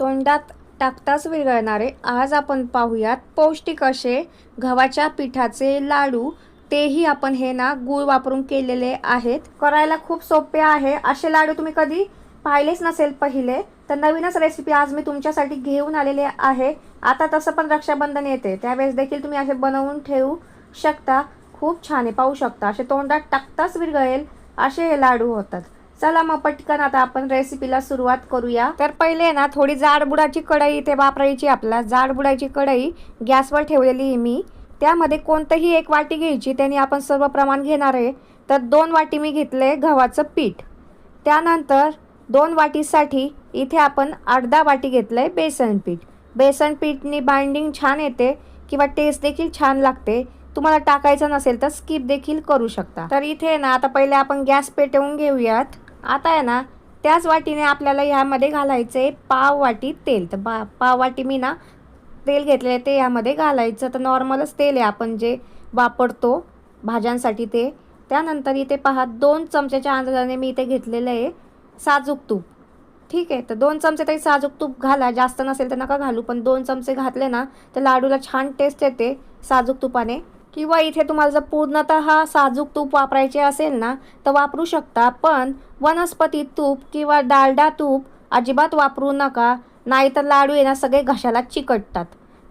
तोंडात टाकताच विरघळणारे. आज आपण पाहूयात पौष्टिक असे गव्हाच्या पिठाचे लाडू. तेही आपण हे ना गूळ वापरून केलेले आहेत. करायला खूप सोपे आहे. असे लाडू तुम्ही कधी पाहिलेच नसेल पहिले. तर नवीनच रेसिपी आज मी तुमच्यासाठी घेऊन आलेले आहे. आता तसं पण रक्षाबंधन येते. त्यावेळेस देखील तुम्ही असे बनवून ठेवू शकता. खूप छान आहे. पाहू शकता. असे तोंडात टाकताच विरघळेल असे हे लाडू होतात. चला मग पटकन आता आपण रेसिपीला सुरुवात करूया. तर पहिले ना थोडी जाडबुडाची कढई इथे वापरायची आपला जाडबुडाची कढई गॅसवर ठेवलेली आहे मी. त्यामध्ये कोणतंही एक वाटी घ्यायची त्याने आपण सर्व प्रमाण घेणार आहे. तर दोन वाटी मी घेतले गव्हाचं पीठ. त्यानंतर दोन वाटीसाठी इथे आपण अर्धा वाटी घेतलं आहे बेसन पीठ. बेसन पीठनी बाइंडिंग छान येते किंवा टेस्ट देखील छान लागते. तुम्हाला टाकायचं नसेल तर स्किप देखील करू शकता. तर इथे ना आता पहिले आपण गॅस पेटवून घेऊयात. आता आहे ना त्याच वाटीने आपल्याला ह्यामध्ये घालायचं आहे पाव वाटी तेल. तर बा पाव वाटी मी ना तेल घेतलेलं आहे ते यामध्ये घालायचं. तर नॉर्मलच तेल आहे आपण जे वापरतो भाज्यांसाठी ते. त्यानंतर इथे पहा दोन चमच्याच्या अंदाजाने मी इथे घेतलेलं आहे साजूक तूप. ठीक आहे तर दोन चमचे तरी साजूक तूप घाला. जास्त नसेल तर नका घालू पण दोन चमचे घातले ना तर लाडूला छान टेस्ट येते साजूक तुपाने. किंवा इथे तुम्हाला जर पूर्णतः साजूक तूप वापरायचे असेल ना तर वापरू शकता. पण वनस्पती तूप किंवा डालडा तूप अजिबात वापरू नका. नाहीतर लाडू आहे ना सगळे घशाला चिकटतात.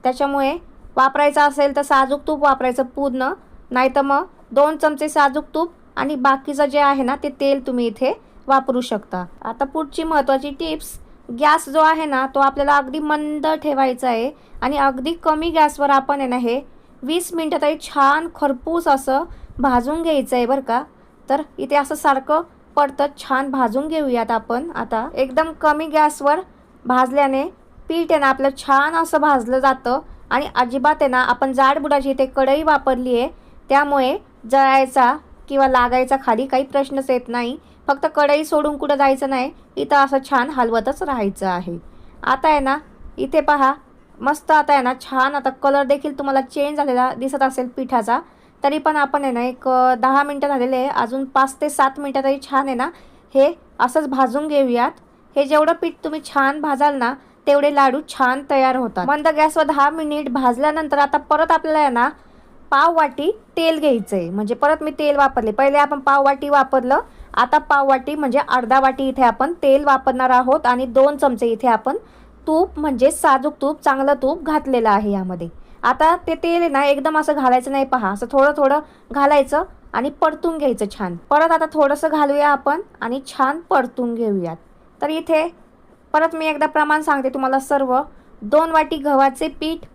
त्याच्यामुळे वापरायचं असेल तर साजूक तूप वापरायचं पूर्ण. नाहीतर मग दोन चमचे साजूक तूप आणि बाकीचं जे आहे ना ते तेल तुम्ही इथे वापरू शकता. आता पुढची महत्त्वाची टिप्स. गॅस जो आहे ना तो आपल्याला अगदी मंद ठेवायचा आहे. आणि अगदी कमी गॅसवर आपण आहे ना हे वीस मिनटं तरी छान खरपूस असं भाजून घ्यायचं आहे बरं का. तर इथे असं सारखं पडतं छान भाजून घेऊयात आपण. आता एकदम कमी गॅसवर भाजल्याने पीठ आहे ना आपलं छान असं भाजलं जातं आणि अजिबात आहे ना आपण जाड बुडाची इथे कढई वापरली आहे. त्यामुळे जळायचा किंवा लागायचा खाली काही प्रश्नच येत नाही. फक्त कढई सोडून कुठं जायचं नाही. इथं असं छान हलवतच राहायचं आहे. आता आहे ना इथे पहा मस्त आता आहे ना छान आता कलर देखील तुम्हाला चेंज झालेला दिसत असेल पिठाचा. तरी पण आपण आहे ना एक दहा मिनटं झालेले आहे. अजून पाच ते सात मिनटं तरी छान आहे ना. हे असंच भाजून घेऊयात. हे जेवढं पीठ तुम्ही छान भाजाल ना तेवढे लाडू छान तयार होतात. मंद गॅसवर दहा मिनिट भाजल्यानंतर आता परत आपल्याला आहे ना पाव वाटी तेल घ्यायचं आहे म्हणजे परत मी तेल वापरले. पहिले आपण पाव वाटी वापरलं. आता पाव वाटी म्हणजे अर्धा वाटी इथे आपण तेल वापरणार आहोत आणि दोन चमचे इथे आपण तूप म्हणजे साजूक तूप चांगलं तूप घातलेलं आहे यामध्ये. आता ते तेल आहे ना एकदम असं घालायचं नाही पहा. असं थोडं थोडं घालायचं आणि परतून घ्यायचं छान. परत आता थोडंसं घालूया आपण आणि छान परतून घेऊयात. तर इथे परत मी एकदा प्रमाण सांगते तुम्हाला सर्व. दोन वाटी गव्हाचे पीठ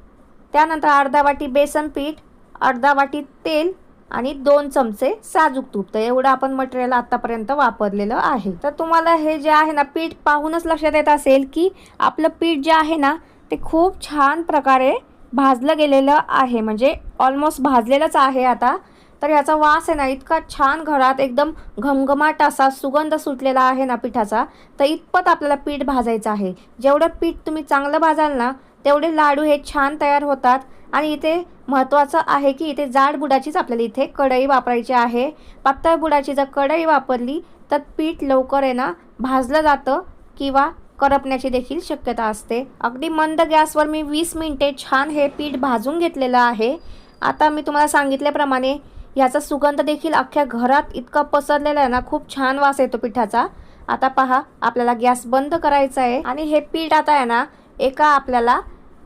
त्यानंतर अर्धा वाटी बेसन पीठ अर्धा वाटी तेल आणि दोन चमचे साजूक तूप. तर एवढं आपण मटेरियल आतापर्यंत वापरलेलं आहे. तर तुम्हाला हे जे आहे ना पीठ पाहूनच लक्षात येत असेल की आपलं पीठ जे आहे ना ते खूप छान प्रकारे भाजलं गेलेलं आहे. म्हणजे ऑलमोस्ट भाजलेलंच आहे आता. तर याचा वास आहे ना इतका छान घरात एकदम घमघमाट असा सुगंध सुटलेला आहे ना पिठाचा. तर इतपत आपल्याला पीठ भाजायचं आहे. जेवढं पीठ तुम्ही चांगलं भाजाल ना तेवढे लाडू हे छान तयार होतात. आणि इथे महत्त्वाचं आहे की इथे जाड बुडाचीच आपल्याला इथे कढई वापरायची आहे. पातळ बुडाची जर कढई वापरली तर पीठ लवकर आहे ना भाजलं जातं किंवा करपण्याची देखील शक्यता असते. अगदी मंद गॅसवर मी वीस मिनिटे छान हे पीठ भाजून घेतलेलं आहे. आता मी तुम्हाला सांगितल्याप्रमाणे ह्याचा सुगंध देखील अख्ख्या घरात इतका पसरलेला आहे ना खूप छान वास येतो पिठाचा. आता पहा आपल्याला गॅस बंद करायचा आहे. आणि हे पीठ आता आहे ना एका आपल्याला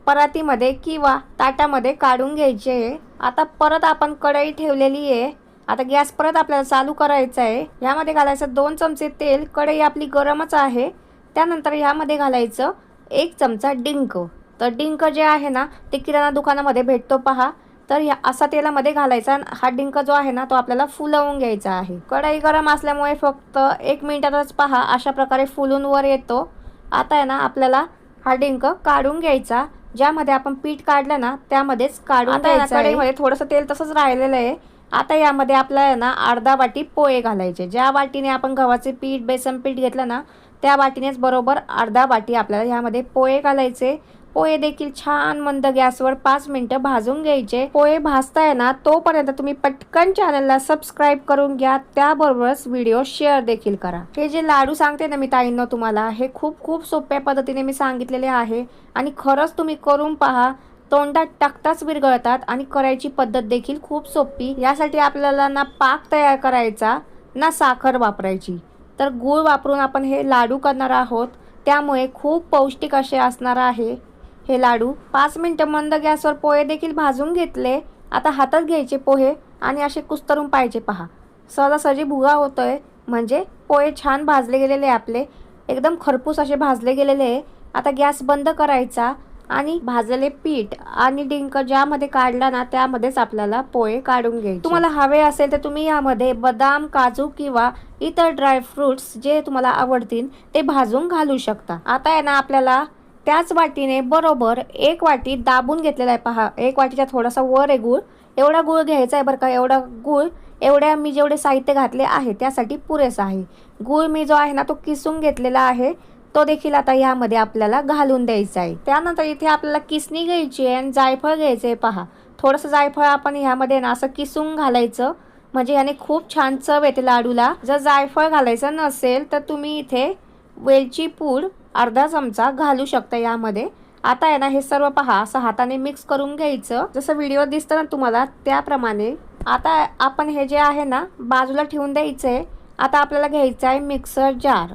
परातीमध्ये किंवा ताटामध्ये काढून घ्यायचे. आहे आता परत आपण कढई ठेवलेली आहे. आता गॅस परत आपल्याला चालू करायचा आहे. यामध्ये घालायचं दोन चमचे तेल. कढई आपली गरमच आहे. त्यानंतर ह्यामध्ये घालायचं एक चमचा डिंक. तर डिंक जे आहे ना ते किराणा दुकानामध्ये भेटतो पहा. तर ह्या असा तेलामध्ये घालायचा हा डिंक जो आहे ना तो आपल्याला फुलवून घ्यायचा आहे. कढई गरम असल्यामुळे फक्त एक मिनिटातच पहा अशा प्रकारे फुलून वर येतो. आता आहे ना आपल्याला हा डिंक काढून घ्यायचा. ज्यामध्ये आपण पीठ काढलं ना त्यामध्येच काढून. कढईमध्ये थोडंसं तेल तसंच राहिलेलं आहे. आता यामध्ये आपल्याला ना अर्धा वाटी पोहे घालायचे. ज्या वाटीने आपण गव्हाचे पीठ बेसन पीठ घेतलं ना त्या वाटीनेच बरोबर अर्धा वाटी आपल्याला ह्यामध्ये पोहे घालायचे. पोहे देखील छान मंद गॅसवर पाच मिनिटं भाजून घ्यायचे. पोहे भाजताय ना तोपर्यंत तुम्ही पटकन चॅनलला सबस्क्राईब करून घ्या. त्याबरोबरच व्हिडिओ शेअर देखील करा. हे जे लाडू सांगते ना मी ताईंना तुम्हाला हे खूप खूप सोप्या पद्धतीने मी सांगितलेले आहे. आणि खरंच तुम्ही करून पहा तोंडात टाकताच विरघळतात आणि करायची पद्धत देखील खूप सोपी. यासाठी आपल्याला ना पाक तयार करायचा ना साखर वापरायची. तर गूळ वापरून आपण हे लाडू करणार आहोत. त्यामुळे खूप पौष्टिक असे असणार आहे. हे लाडू पाच मिनटं मंद गॅसवर पोहे देखील भाजून घेतले. आता हातात घ्यायचे पोहे आणि असे कुस्तरून पाहिजे पहा. सहजासहजी भुगा होतोय. म्हणजे पोहे छान भाजले गेलेले आहे आपले. एकदम खरपूस असे भाजले गेलेले आहे. आता गॅस बंद करायचा आणि भाजलेले पीठ आणि डिंक ज्यामध्ये काढला ना त्यामध्येच आपल्याला पोहे काढून घ्यायचे. तुम्हाला हवे असेल तर तुम्ही यामध्ये बदाम काजू किंवा इतर ड्रायफ्रुट्स जे तुम्हाला आवडतील ते भाजून घालू शकता. आता आहे ना आपल्याला त्याच वाटीने बरोबर एक वाटी दाबून घेतलेला आहे. पहा एक वाटीच्या थोडासा वर आहे गूळ. एवढा गूळ घ्यायचा आहे बरं का एवढा गूळ एवढ्या मी जेवढे साहित्य घातले आहे त्यासाठी पुरेसा आहे. गूळ मी जो आहे ना तो किसून घेतलेला आहे. तो देखील आता यामध्ये आपल्याला घालून द्यायचा आहे. त्यानंतर इथे आपल्याला किसणी घ्यायची आहे आणि जायफळ घ्यायचं आहे पहा. थोडंसं जायफळ आपण ह्यामध्ये ना असं किसून घालायचं. म्हणजे याने खूप छान चव येते लाडूला. जर जायफळ घालायचं नसेल तर तुम्ही इथे वेलची पूड अर्धा चमचा घालू शकता यामध्ये. आता आहे ना हे सर्व पहा असं हाताने मिक्स करून घ्यायचं. जसं व्हिडिओ दिसतं ना तुम्हाला त्याप्रमाणे. आता आपण हे जे आहे ना बाजूला ठेवून द्यायचं आहे आता आपल्याला घ्यायचं आहे मिक्सर जार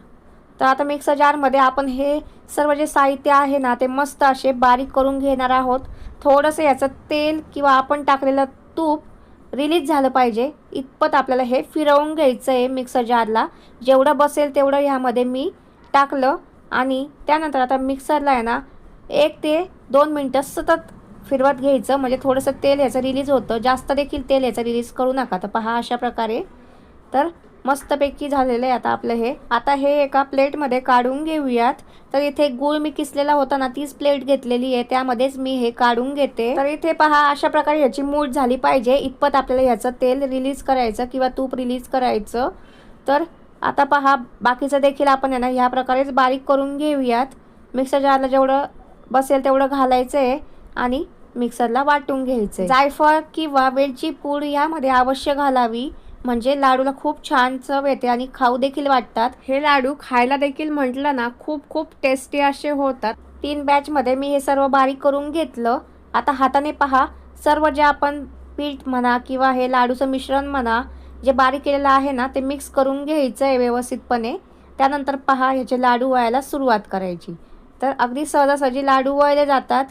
तर आता मिक्सर जारमध्ये आपण हे सर्व जे साहित्य आहे ना ते मस्त असे बारीक करून घेणार आहोत. थोडंसं याचं तेल किंवा आपण टाकलेलं तूप रिलीज झालं पाहिजे. इतपत आपल्याला हे फिरवून घ्यायचं आहे मिक्सर जारला जेवढं बसेल तेवढं ह्यामध्ये मी टाकलं. आणि त्यानंतर आता मिक्सरला आहे ना एक ते दोन मिनटं सतत फिरवत घ्यायचं. म्हणजे थोडंसं तेल याचं रिलीज होतं. जास्त देखील तेल याचं रिलीज करू नका. तर पहा अशा प्रकारे. तर मस्तपैकी झालेलं आहे आता आपलं हे. आता हे एका प्लेटमध्ये काढून घेऊयात. तर इथे गूळ मी किसलेला होता ना तीच प्लेट घेतलेली आहे. त्यामध्येच मी हे काढून घेते. तर इथे पहा अशा प्रकारे ह्याची मूठ झाली पाहिजे. इतपत आपल्याला ह्याचं तेल रिलीज करायचं किंवा तूप रिलीज करायचं. तर आता पहा बाकीचं देखील आपण आहे ना ह्या प्रकारेच बारीक करून घेऊयात. मिक्सर जारला जेवढं बसेल तेवढं घालायचं आहे आणि मिक्सरला वाटून घ्यायचं जायफळ किंवा वेलची पूड यामध्ये अवश्य घालावी. म्हणजे लाडूला खूप छान चव येते आणि खाऊ देखील वाटतात. हे लाडू खायला देखील म्हटलं ना खूप खूप टेस्टी असे होतात. तीन बॅचमध्ये मी हे सर्व बारीक करून घेतलं. आता हाताने पहा सर्व जे आपण पीठ म्हणा किंवा हे लाडूचं मिश्रण म्हणा जे बारीक केलेलं आहे ना ते मिक्स करून घ्यायचं आहे व्यवस्थितपणे. त्यानंतर पहा ह्याचे लाडू वळायला सुरुवात करायची. तर अगदी सहजासहजी लाडू वळले जातात.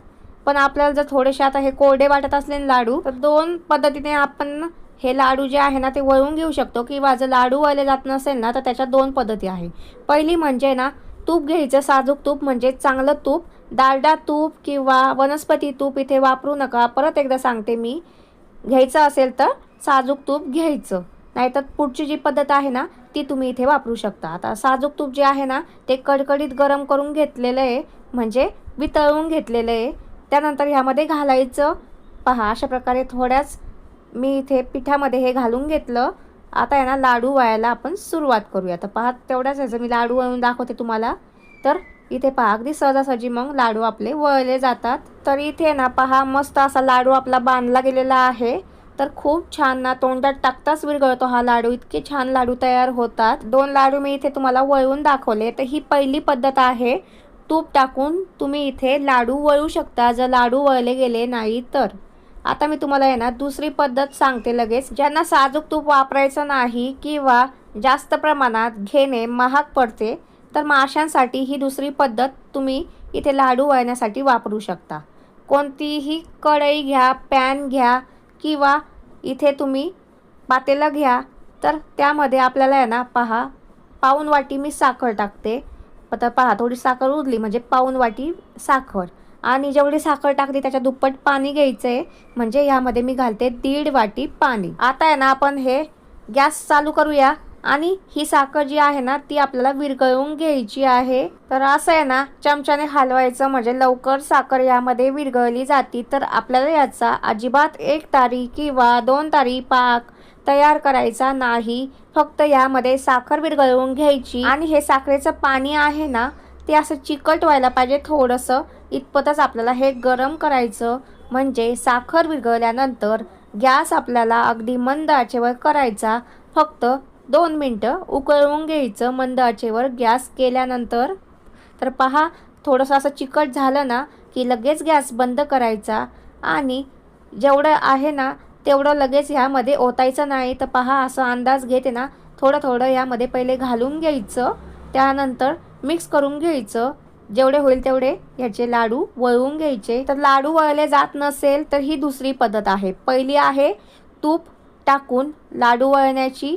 पण आपल्याला जर थोडेसे आता हे कोरडे वाटत असले लाडू तर दोन पद्धतीने आपण हे लाडू जे आहे ना ते वळून घेऊ शकतो. किंवा जर लाडू वळले जात नसेल ना तर त्याच्या दोन पद्धती आहे. पहिली म्हणजे ना तूप घ्यायचं. साजूक तूप म्हणजे चांगलं तूप. डालडा तूप किंवा वनस्पती तूप इथे वापरू नका. परत एकदा सांगते मी. घ्यायचं असेल तर साजूक तूप घ्यायचं. नाहीतर पुढची जी पद्धत आहे ना ती तुम्ही इथे वापरू शकता. आता साजूक तूप जे आहे ना ते कडकडीत गरम करून घेतलेलं आहे म्हणजे वितळून घेतलेलं आहे. त्यानंतर ह्यामध्ये घालायचं पहा अशा प्रकारे थोड्याच मी इथे पिठामध्ये हे घालून घेतलं. आता आहे ना लाडू वळायला आपण सुरुवात करूया. तर पहा तेवढ्याच ह्याचं मी लाडू वळून दाखवते तुम्हाला. तर इथे पहा अगदी सहजासहजी मग लाडू आपले वळले जातात. तर इथे ना पहा मस्त असा लाडू आपला बांधला गेलेला आहे. तर खूप छान ना तोंडात टाकताच विरघळतो हा लाडू. इतके छान लाडू तयार होतात. दोन लाडू मी इथे तुम्हाला वळवून दाखवले. तर ही पहिली पद्धत आहे. तूप टाकून तुम्ही इथे लाडू वळू शकता. जर लाडू वळले गेले नाही तर. आता मी तुम्हाला आहे ना दुसरी पद्धत सांगते लगेच. ज्यांना साजूक तूप वापरायचं नाही किंवा जास्त प्रमाणात घेणे महाग पडते तर माशांसाठी ही दुसरी पद्धत तुम्ही इथे लाडू वळण्यासाठी वापरू शकता. कोणतीही कढई घ्या पॅन घ्या किंवा इथे तुम्ही पातेलं घ्या तर त्यामध्ये आपल्याला आहे ना पहा पाऊन वाटी मी साखर टाकते. तर पहा थोडी साखर उरली म्हणजे पाऊन वाटी साखर. आणि जेवढी साखर टाकली त्याच्या दुप्पट पाणी घ्यायचं आहे म्हणजे ह्यामध्ये मी घालते दीड वाटी पाणी. आता आहे ना आपण हे गॅस चालू करूया. आणि ही साखर जी आहे ना ती आपल्याला विरघळवून घ्यायची आहे. तर असं आहे ना चमच्याने हलवायचं म्हणजे लवकर साखर यामध्ये विरघळली जाती. तर आपल्याला याचा अजिबात एक तारी किंवा दोन तारी पाक तयार करायचा नाही. फक्त यामध्ये साखर विरघळवून घ्यायची. आणि हे साखरेचं पाणी आहे ना ते असं चिकट व्हायला पाहिजे थोडंसं. इतपतच आपल्याला हे गरम करायचं. म्हणजे साखर विरघळल्यानंतर गॅस आपल्याला अगदी मंद आचेवर करायचा. फक्त दोन मिनटं उकळवून घ्यायचं मंद आचेवर. गॅस केल्यानंतर तर पहा थोडंसं असं चिकट झालं ना की लगेच गॅस बंद करायचा. आणि जेवढं आहे ना तेवढं लगेच ह्यामध्ये ओतायचं नाही. तर पहा असं अंदाज घेते ना थोडं थोडं यामध्ये पहिले घालून घ्यायचं. त्यानंतर मिक्स करून घ्यायचं. जेवढे होईल तेवढे ह्याचे लाडू वळवून घ्यायचे. तर लाडू वळले जात नसेल तर ही दुसरी पद्धत आहे. पहिली आहे तूप टाकून लाडू वळण्याची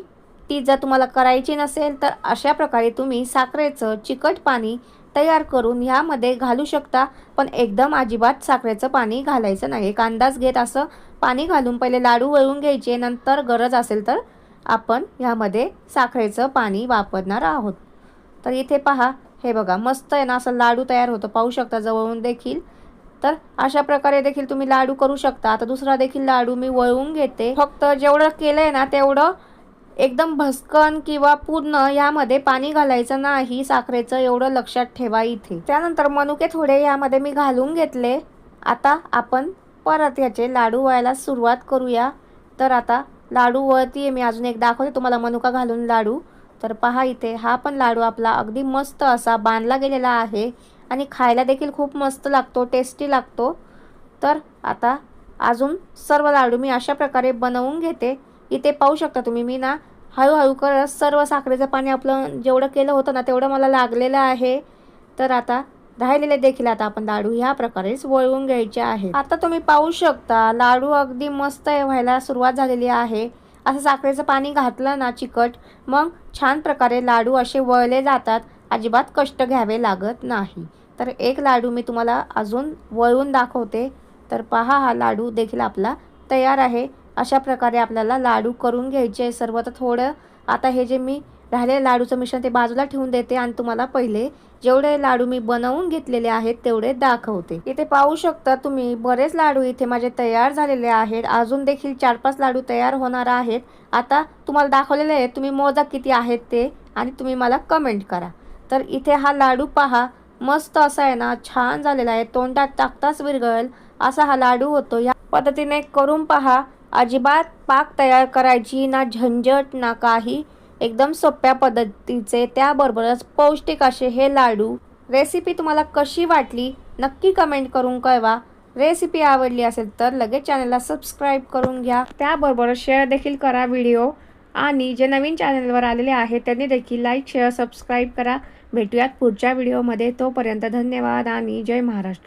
ती जर तुम्हाला करायची नसेल तर अशा प्रकारे तुम्ही साखरेचं चिकट पाणी तयार करून ह्यामध्ये घालू शकता. पण एकदम अजिबात साखरेचं पाणी घालायचं नाही. एक अंदाज घेत असं पाणी घालून पहिले लाडू वळून घ्यायचे. नंतर गरज असेल तर आपण ह्यामध्ये साखरेचं पाणी वापरणार आहोत. तर इथे पहा हे बघा मस्त आहे ना असं लाडू तयार होतं. पाहू शकता जवळून देखील. तर अशा प्रकारे देखील तुम्ही लाडू करू शकता. आता दुसरा देखील लाडू मी वळवून घेते. फक्त जेवढं केलं आहे ना तेवढं एकदम भस्कन किंवा पूर्ण यामध्ये पाणी घालायचं नाही साखरेचं एवढं लक्षात ठेवा इथे. त्यानंतर मनुके थोडे यामध्ये मी घालून घेतले. आता आपण परत याचे लाडू व्हायला सुरुवात करूया. तर आता लाडू वळती मी अजून एक दाखवते. तुम्हाला मनुका घालून लाडू. तर पहा इथे हा पण लाडू आपला अगदी मस्त असा बांधला गेलेला आहे. आणि खायला देखील खूप मस्त लागतो टेस्टी लागतो. तर आता अजून सर्व लाडू मी अशा प्रकारे बनवून घेते. इथे पाहू शकता तुम्ही. मी ना हळूहळू करत सर्व साखरेचं पाणी आपलं जेवढं केलं होतं ना तेवढं मला लागलेलं आहे. तर आता राहिलेले देखील आता आपण लाडू ह्या प्रकारेच वळवून घ्यायचे आहे आता तुम्ही पाहू शकता लाडू अगदी मस्त व्हायला सुरुवात झालेली आहे. असं साखरेचं पाणी घातलं ना चिकट मग छान प्रकारे लाडू असे वळले जातात. अजिबात कष्ट घ्यावे लागत नाही. तर एक लाडू मी तुम्हाला अजून वळवून दाखवते. तर पहा हा लाडू देखील आपला तयार आहे. अशा प्रकारे आपल्याला लाडू करून घ्यायचे आहे. सर्व तर थोडं आता हे जे मी राहिलेलं लाडूचं मिश्रण ते बाजूला ठेवून देते आणि तुम्हाला पहिले जेवढे लाडू मी बनवून घेतलेले आहेत तेवढे दाखवते. इथे पाहू शकता तुम्ही बरेच लाडू इथे माझे तयार झालेले आहेत. अजून देखील चार पाच लाडू तयार होणार आहेत. आता तुम्हाला दाखवलेले आहेत तुम्ही मोजा किती आहेत ते आणि तुम्ही मला कमेंट करा. तर इथे हा लाडू पहा मस्त असा आहे ना छान झालेला आहे. तोंडात टाकताच विरघळेल. असा हा लाडू होतो. या पद्धतीने करून पहा. अजिबात पाक तयार करायची ना झंझट ना काही. एकदम सोप्या पद्धतीचे त्याबरोबरच पौष्टिक असे हे लाडू. रेसिपी तुम्हाला कशी वाटली नक्की कमेंट करून कळवा. रेसिपी आवडली असेल तर लगेच चॅनलला सबस्क्राईब करून घ्या. त्याबरोबर शेअर देखील करा व्हिडिओ. आणि जे नवीन चॅनलवर आलेले आहेत त्यांनी देखील लाईक शेअर सबस्क्राईब करा. भेटूयात पुढच्या व्हिडिओमध्ये. तोपर्यंत धन्यवाद आणि जय महाराष्ट्र.